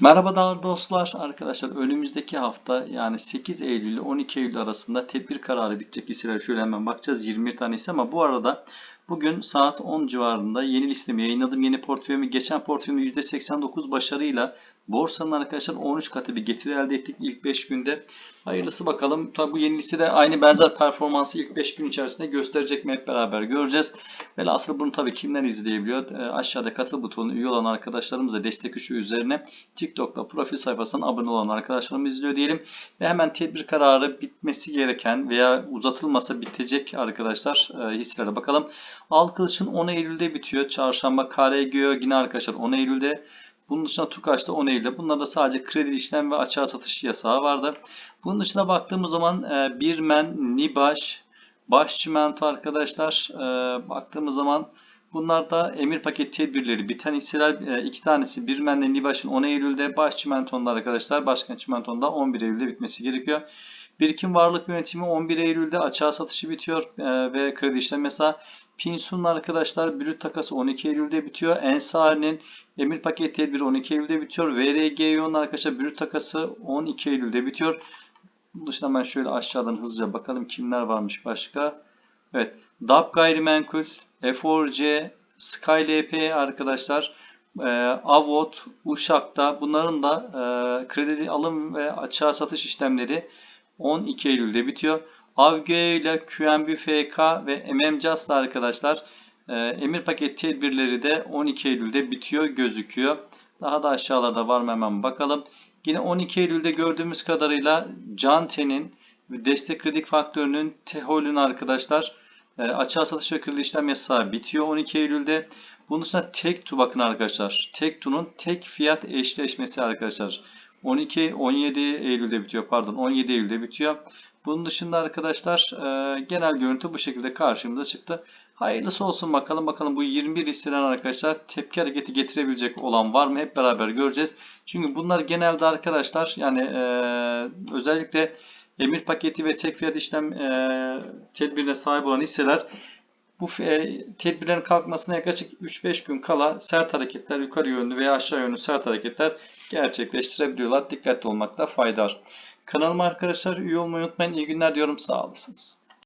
Merhaba değerli dostlar. Arkadaşlar önümüzdeki hafta yani 8 Eylül ile 12 Eylül arasında tedbir kararı bitecek hisseler şöyle hemen bakacağız 21 tanesi ama bu arada bugün saat 10 civarında yeni listemi yayınladım. Yeni portföyümü geçen portföyümü %89 başarıyla borsanın arkadaşlar 13 katı bir getiri elde ettik ilk 5 günde. Hayırlısı bakalım. Tabi bu yeni listede aynı benzer performansı ilk 5 gün içerisinde gösterecek mi hep beraber göreceğiz. Velhasıl bunu tabii kimler izleyebiliyor? E, aşağıda katıl butonu üye olan arkadaşlarımıza destek üşü üzerine TikTok'ta profil sayfasına abone olan arkadaşlarımız izliyor diyelim. Ve hemen tedbir kararı bitmesi gereken veya uzatılmasa bitecek arkadaşlar e, hisselere bakalım. Alkılıç'ın 10 Eylül'de bitiyor. Çarşamba KRGO yine arkadaşlar 10 Eylül'de. Bunun dışında Tukaş'ta 10 Eylül'de. Bunlarda sadece kredi işlem ve açığa satış yasağı vardı. Bunun dışında baktığımız zaman e, Birmen, Nibaş, Baş Çimento arkadaşlar e, baktığımız zaman bunlar da emir paket tedbirleri biten hisseler e, iki tanesi Birmen'le Nibaş'ın 10 Eylül'de Baş Çimento'nda arkadaşlar Başkan Çimento'nda 11 Eylül'de bitmesi gerekiyor. Birikim Varlık Yönetimi 11 Eylül'de açığa satışı bitiyor e, ve kredi işlem mesela Pinsun'un arkadaşlar brüt takası 12 Eylül'de bitiyor. Ensar'ın emir paket tedbiri 12 Eylül'de bitiyor. VRGYO'nun arkadaşlar brüt takası 12 Eylül'de bitiyor. Bunun dışında ben şöyle aşağıdan hızlıca bakalım kimler varmış başka. Evet. DAP gayrimenkul, F4C, SkyLP arkadaşlar, e, Avot, Uşak'ta bunların da e, kredi alım ve açığa satış işlemleri 12 Eylül'de bitiyor. Avge ile QNB FK ve MMCAS'la arkadaşlar e, emir paket tedbirleri de 12 Eylül'de bitiyor gözüküyor. Daha da aşağılarda var mı hemen bakalım. Yine 12 Eylül'de gördüğümüz kadarıyla Cante'nin destek kredi faktörünün TEHOL'ün arkadaşlar e, açığa satış ve kredi işlem yasağı bitiyor 12 Eylül'de. Bunun dışında Tektu bakın arkadaşlar. Tektu'nun tek fiyat eşleşmesi arkadaşlar. 12 17 Eylül'de bitiyor pardon 17 Eylül'de bitiyor. Bunun dışında arkadaşlar e, genel görüntü bu şekilde karşımıza çıktı. Hayırlısı olsun bakalım. Bakalım bu 21 hisseden arkadaşlar tepki hareketi getirebilecek olan var mı? Hep beraber göreceğiz. Çünkü bunlar genelde arkadaşlar yani e, özellikle emir paketi ve tek fiyat işlem e, tedbirine sahip olan hisseler bu e, tedbirlerin kalkmasına yaklaşık 3-5 gün kala sert hareketler yukarı yönlü veya aşağı yönlü sert hareketler gerçekleştirebiliyorlar. Dikkatli olmakta fayda var. Kanalıma arkadaşlar üye olmayı unutmayın. İyi günler diyorum. Sağ olasınız.